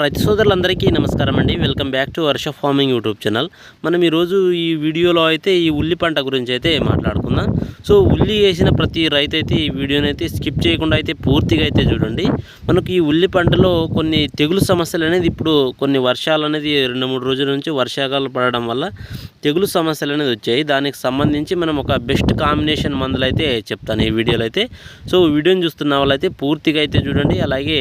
రైతు సోదరులందరికీ నమస్కారం అండి. Welcome back to Varsha farming YouTube channel. మనం ఈరోజు ఈ వీడియోలో అయితే ఈ ఉల్లి పంట గురించి అయితే మాట్లాడుకుందాం. సో ఉల్లి వేసిన ప్రతి రైతు అయితే ఈ వీడియోని అయితే స్కిప్ చేయకుండా అయితే పూర్తిగా అయితే చూడండి. మనకు ఈ ఉల్లి పంటలో కొన్ని తెగులు సమస్యలు అనేది ఇప్పుడు కొన్ని వర్షాలు అనేది రెండు మూడు రోజుల నుంచి వర్షాకాలం పడడం వల్ల తెగులు సమస్యలు అనేది వచ్చాయి. దానికి సంబంధించి మనం ఒక బెస్ట్ కాంబినేషన్ మందులు అయితే చెప్తాను ఈ వీడియోలో అయితే. సో వీడియోని చూస్తున్న వాళ్ళైతే పూర్తిగా అయితే చూడండి. అలాగే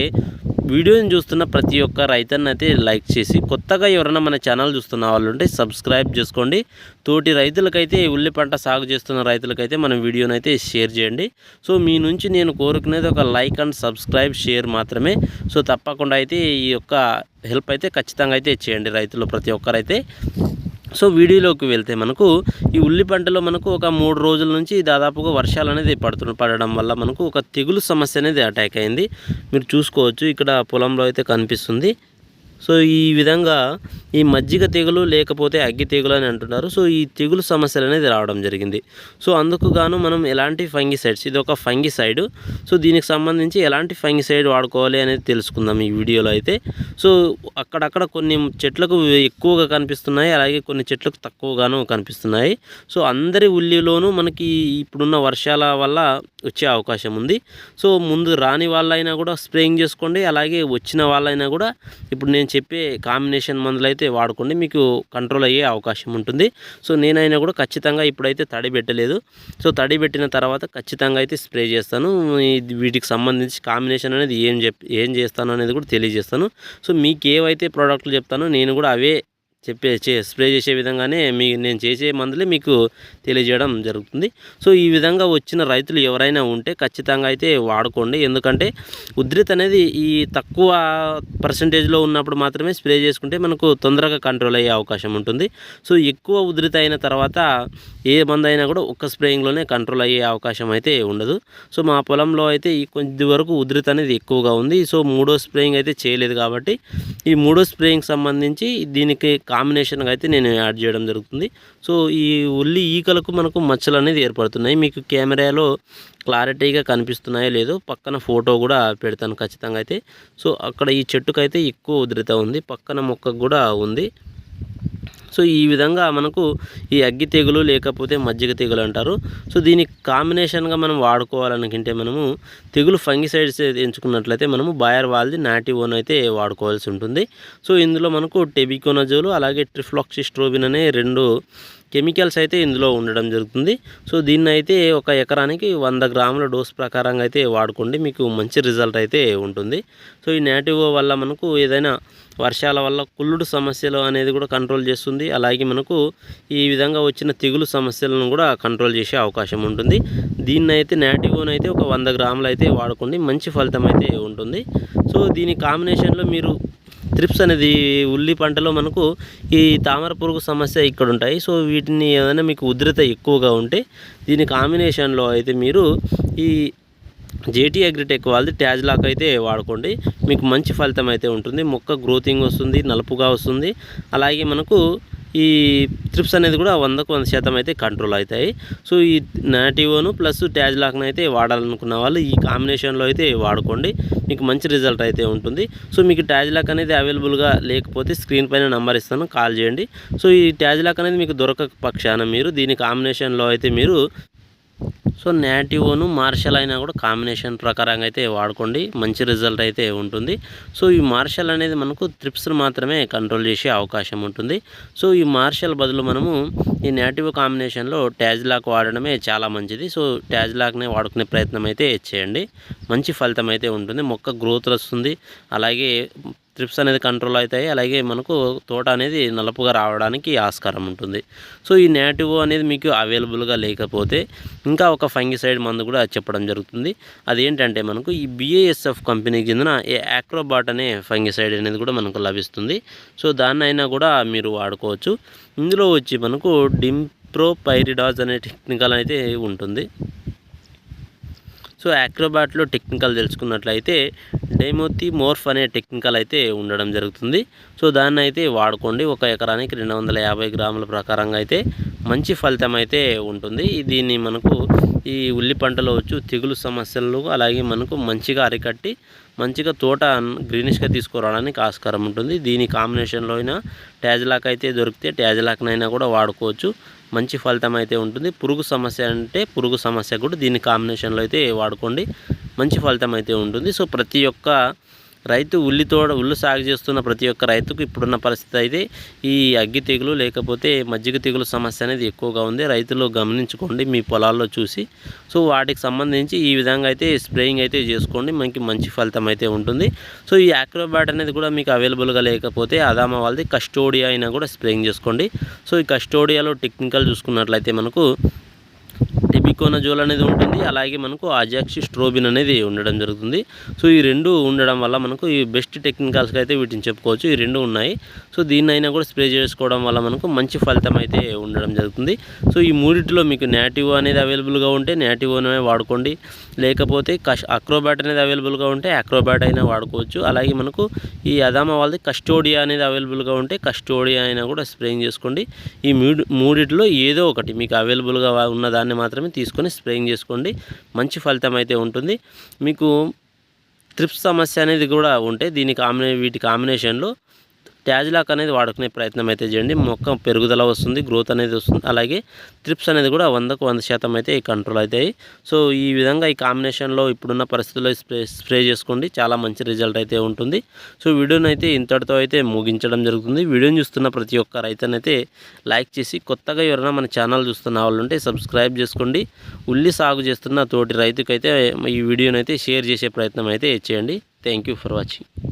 వీడియోని చూస్తున్న ప్రతి ఒక్క రైతన్న అయితే లైక్ చేసి కొత్తగా ఎవరైనా మన ఛానల్ చూస్తున్న వాళ్ళు ఉంటే సబ్స్క్రైబ్ చేసుకోండి. తోటి రైతులకైతే ఉల్లి పంట సాగు చేస్తున్న రైతులకైతే మన వీడియోని అయితే షేర్ చేయండి. సో మీ నుంచి నేను కోరుకునేది ఒక లైక్ అండ్ సబ్స్క్రైబ్ షేర్ మాత్రమే. సో తప్పకుండా అయితే ఈ యొక్క హెల్ప్ అయితే ఖచ్చితంగా అయితే చేయండి రైతులు ప్రతి ఒక్కరైతే. సో వీడియోలోకి వెళ్తే మనకు ఈ ఉల్లి పంటలో మనకు ఒక మూడు రోజుల నుంచి దాదాపుగా వర్షాలు అనేది పడుతున్న పడడం వల్ల మనకు ఒక తెగులు సమస్య అనేది అటాక్ అయింది. మీరు చూసుకోవచ్చు ఇక్కడ పొలంలో అయితే కనిపిస్తుంది. సో ఈ విధంగా ఈ మజ్జిగ తెగులు లేకపోతే అగ్గి తెగులు అని అంటున్నారు. సో ఈ తెగులు సమస్యలు అనేది రావడం జరిగింది. సో అందుకు గాను మనం ఎలాంటి ఫంగిసైడ్స్ ఇది ఒక ఫంగిసైడ్. సో దీనికి సంబంధించి ఎలాంటి ఫంగిసైడ్ వాడుకోవాలి అనేది తెలుసుకుందాం ఈ వీడియోలో అయితే. సో అక్కడక్కడ కొన్ని చెట్లకు ఎక్కువగా కనిపిస్తున్నాయి అలాగే కొన్ని చెట్లకు తక్కువగాను కనిపిస్తున్నాయి. సో అందరి ఉల్లిలోనూ మనకి ఇప్పుడున్న వర్షాల వల్ల వచ్చే అవకాశం ఉంది. సో ముందు రాని వాళ్ళైనా కూడా స్ప్రేయింగ్ చేసుకోండి అలాగే వచ్చిన వాళ్ళైనా కూడా ఇప్పుడు నేను చెప్పే కాంబినేషన్ మందులైతే వాడుకోండి. మీకు కంట్రోల్ అయ్యే అవకాశం ఉంటుంది. సో నేనైనా కూడా ఖచ్చితంగా ఇప్పుడైతే తడి పెట్టలేదు. సో తడి పెట్టిన తర్వాత ఖచ్చితంగా అయితే స్ప్రే చేస్తాను. వీటికి సంబంధించి కాంబినేషన్ అనేది ఏం చెప్ ఏం చేస్తాను అనేది కూడా తెలియజేస్తాను. సో మీకు ఏవైతే ప్రోడక్ట్లు చెప్తానో నేను కూడా అవే చెప్పే చే స్ప్రే చేసే విధంగానే మీ నేను చేసే మందులే మీకు తెలియజేయడం జరుగుతుంది. సో ఈ విధంగా వచ్చిన రైతులు ఎవరైనా ఉంటే ఖచ్చితంగా అయితే వాడుకోండి. ఎందుకంటే ఉద్రిత్ అనేది ఈ తక్కువ పర్సంటేజ్లో ఉన్నప్పుడు మాత్రమే స్ప్రే చేసుకుంటే మనకు తొందరగా కంట్రోల్ అయ్యే అవకాశం ఉంటుంది. సో ఎక్కువ ఉధృత అయిన తర్వాత ఏ మందు అయినా కూడా ఒక్క స్ప్రేయింగ్లోనే కంట్రోల్ అయ్యే అవకాశం అయితే ఉండదు. సో మా పొలంలో అయితే ఈ కొద్ది వరకు ఉధృత అనేది ఎక్కువగా ఉంది. సో మూడో స్ప్రేయింగ్ అయితే చేయలేదు కాబట్టి ఈ మూడో స్ప్రేయింగ్ సంబంధించి దీనికి కాంబినేషన్గా అయితే నేను యాడ్ చేయడం జరుగుతుంది. సో ఈ ఉల్లి ఈకలకు మనకు మచ్చలు అనేది ఏర్పడుతున్నాయి. మీకు కెమెరాలో క్లారిటీగా కనిపిస్తున్నాయో లేదో పక్కన ఫోటో కూడా పెడతాను ఖచ్చితంగా అయితే. సో అక్కడ ఈ చెట్టుకైతే ఎక్కువ ఉధృత ఉంది. పక్కన మొక్కకు కూడా ఉంది. సో ఈ విధంగా మనకు ఈ అగ్గి తెగులు లేకపోతే మజ్జిగ తెగులు అంటారు. సో దీనికి కాంబినేషన్గా మనం వాడుకోవాలనుకుంటే మనము తెగులు ఫంగిసైడ్స్ ఎంచుకున్నట్లయితే మనము బాయర్ వాల్ది నాటివోన్ అయితే వాడుకోవాల్సి ఉంటుంది. సో ఇందులో మనకు టెబికోనజోలు అలాగే ట్రిఫ్లాక్సిస్ట్రోబిన్ అనే రెండు కెమికల్స్ అయితే ఇందులో ఉండడం జరుగుతుంది. సో దీన్ని అయితే ఒక ఎకరానికి వంద గ్రాముల డోస్ ప్రకారంగా అయితే వాడుకోండి మీకు మంచి రిజల్ట్ అయితే ఉంటుంది. సో ఈ నేటివ్ వల్ల మనకు ఏదైనా వర్షాల వల్ల కుళ్ళుడు సమస్యలు అనేది కూడా కంట్రోల్ చేస్తుంది. అలాగే మనకు ఈ విధంగా వచ్చిన తెగులు సమస్యలను కూడా కంట్రోల్ చేసే అవకాశం ఉంటుంది. దీన్ని అయితే నేటివ్ని అయితే ఒక వంద గ్రాములు అయితే వాడుకోండి మంచి ఫలితం అయితే ఉంటుంది. సో దీని కాంబినేషన్లో మీరు త్రిప్స్ అనేది ఉల్లి పంటలో మనకు ఈ తామర పురుగు సమస్య ఇక్కడ ఉంటాయి సో వీటిని ఏదైనా మీకు ఉధృత ఎక్కువగా ఉంటే దీని కాంబినేషన్లో అయితే మీరు ఈ జేటీ అగ్రిటెక్ వాళ్ళది ట్యాజ్లాక్ అయితే వాడుకోండి. మీకు మంచి ఫలితం అయితే ఉంటుంది. మొక్క గ్రోతింగ్ వస్తుంది నలుపుగా వస్తుంది. అలాగే మనకు ఈ ట్రిప్స్ అనేది కూడా వందకు వంద శాతం అయితే కంట్రోల్ అవుతాయి. సో ఈ నాటివోను ప్లస్ ట్యాజ్లాక్ను అయితే వాడాలనుకున్న వాళ్ళు ఈ కాంబినేషన్లో అయితే వాడుకోండి. మీకు మంచి రిజల్ట్ అయితే ఉంటుంది. సో మీకు ట్యాజ్లాక్ అనేది అవైలబుల్గా లేకపోతే స్క్రీన్ పైన నెంబర్ ఇస్తాను కాల్ చేయండి. సో ఈ ట్యాజ్లాక్ అనేది మీకు దొరకక పక్షాన మీరు దీని కాంబినేషన్లో అయితే మీరు సో నాటివోను మార్షల్ అయినా కూడా కాంబినేషన్ ప్రకారంగా అయితే వాడుకోండి. మంచి రిజల్ట్ అయితే ఉంటుంది. సో ఈ మార్షల్ అనేది మనకు త్రిప్స్ను మాత్రమే కంట్రోల్ చేసే అవకాశం ఉంటుంది. సో ఈ మార్షల్ బదులు మనము ఈ నేటివ్ కాంబినేషన్లో ట్యాజ్లాక్ వాడడమే చాలా మంచిది. సో ట్యాజ్ లాక్నే వాడుకునే ప్రయత్నం అయితే చేయండి. మంచి ఫలితం అయితే ఉంటుంది. మొక్క గ్రోత్ వస్తుంది. అలాగే ట్రిప్స్ అనేది కంట్రోల్ అవుతాయి. అలాగే మనకు తోట అనేది నలుపుగా రావడానికి ఆస్కారం ఉంటుంది. సో ఈ నేటివ్ అనేది మీకు అవైలబుల్గా లేకపోతే ఇంకా ఒక ఫంగిసైడ్ మందు కూడా చెప్పడం జరుగుతుంది. అదేంటంటే మనకు ఈ బిఏఎస్ఎఫ్ కంపెనీకి చెందిన ఏ యాక్రోబాట్ అనే ఫంగిసైడ్ అనేది కూడా మనకు లభిస్తుంది. సో దాన్నైనా కూడా మీరు వాడుకోవచ్చు. ఇందులో వచ్చి మనకు డింప్రోపైరిడాజ్ అనే టెక్నికల్ అయితే ఉంటుంది. సో యాక్రోబాట్లో టెక్నికల్ తెలుసుకున్నట్లయితే డైమోతి మోర్ఫ్ అనే టెక్నికల్ అయితే ఉండడం జరుగుతుంది. సో దాన్ని అయితే వాడుకోండి. ఒక ఎకరానికి రెండు వందల యాభై గ్రాముల ప్రకారంగా అయితే మంచి ఫలితం అయితే ఉంటుంది. దీన్ని మనకు ఈ ఉల్లి పంటలో వచ్చు తెగులు సమస్యలు అలాగే మనకు మంచిగా అరికట్టి మంచిగా తోట గ్రీనిష్గా తీసుకురావడానికి ఆస్కారం ఉంటుంది. దీని కాంబినేషన్లో అయినా ట్యాజ్లాక్ అయితే దొరికితే ట్యాజ్లాక్నైనా కూడా వాడుకోవచ్చు. మంచి ఫలితం అయితే ఉంటుంది. పురుగు సమస్య అంటే పురుగు సమస్య కూడా దీని కాంబినేషన్లో అయితే వాడుకోండి. మంచి ఫలితం అయితే ఉంటుంది. సో ప్రతి ఒక్క రైతు ఉల్లి తోట ఉల్లి సాగు చేస్తున్న ప్రతి ఒక్క రైతుకు ఇప్పుడున్న పరిస్థితి అయితే ఈ అగ్గి తెగులు లేకపోతే మజ్జిగ తెగులు సమస్య అనేది ఎక్కువగా ఉంది. రైతులు గమనించుకోండి మీ పొలాల్లో చూసి. సో వాటికి సంబంధించి ఈ విధంగా అయితే స్ప్రేయింగ్ అయితే చేసుకోండి మనకి మంచి ఫలితం అయితే ఉంటుంది. సో ఈ యాక్రోబాట్ అనేది కూడా మీకు అవైలబుల్గా లేకపోతే అదామా వాళ్ళది కస్టోడియా అయినా కూడా స్ప్రేయింగ్ చేసుకోండి. సో ఈ కస్టోడియాలో టెక్నికల్ చూసుకున్నట్లయితే మనకు టెబికోనజోల్ అనేది ఉంటుంది. అలాగే మనకు ఆజాక్సి స్ట్రోబిన్ అనేది ఉండడం జరుగుతుంది. సో ఈ రెండు ఉండడం వల్ల మనకు ఈ బెస్ట్ టెక్నికల్స్గా అయితే వీటిని చెప్పుకోవచ్చు. ఈ రెండు ఉన్నాయి. సో దీన్ని అయినా కూడా స్ప్రే చేసుకోవడం వల్ల మనకు మంచి ఫలితం అయితే ఉండడం జరుగుతుంది. సో ఈ మూడిట్లో మీకు నేటివ్ అనేది అవైలబుల్గా ఉంటే నేటివ్ అనేది వాడుకోండి. లేకపోతే కష్ అక్రోబ్యాట్ అనేది అవైలబుల్గా ఉంటే అక్రోబ్యాట్ అయినా వాడుకోవచ్చు. అలాగే మనకు ఈ అదామా వాళ్ళది కస్టోడియా అనేది అవైలబుల్గా ఉంటే కస్టోడియా అయినా కూడా స్ప్రేయింగ్ చేసుకోండి. ఈ మూడు మూడిట్లో ఏదో ఒకటి మీకు అవైలబుల్గా ఉన్న దాన్ని మాత్రమే తీసుకొని స్ప్రేయింగ్ చేసుకోండి. మంచి ఫలితం అయితే ఉంటుంది. మీకు ట్రిప్స్ సమస్య అనేది కూడా ఉంటే దీని కాంబినే వీటి కాంబినేషన్లో ట్యాజ్లాక్ అనేది వాడుకునే ప్రయత్నం అయితే చేయండి. మొక్క పెరుగుదల వస్తుంది గ్రోత్ అనేది వస్తుంది. అలాగే త్రిప్స్ అనేది కూడా వందకు వంద శాతం అయితే కంట్రోల్ అవుతాయి సో ఈ విధంగా ఈ కాంబినేషన్లో ఇప్పుడున్న పరిస్థితుల్లో స్ప్రే స్ప్రే చేసుకోండి. చాలా మంచి రిజల్ట్ అయితే ఉంటుంది. సో వీడియోని అయితే ఇంతటితో అయితే ముగించడం జరుగుతుంది. వీడియోని చూస్తున్న ప్రతి ఒక్క రైతనైతే లైక్ చేసి కొత్తగా ఎవరైనా మన ఛానల్ చూస్తున్న వాళ్ళు ఉంటే సబ్స్క్రైబ్ చేసుకోండి. ఉల్లి సాగు చేస్తున్న తోటి రైతుకైతే ఈ వీడియోనైతే అయితే షేర్ చేసే ప్రయత్నం అయితే చేయండి. Thank you for watching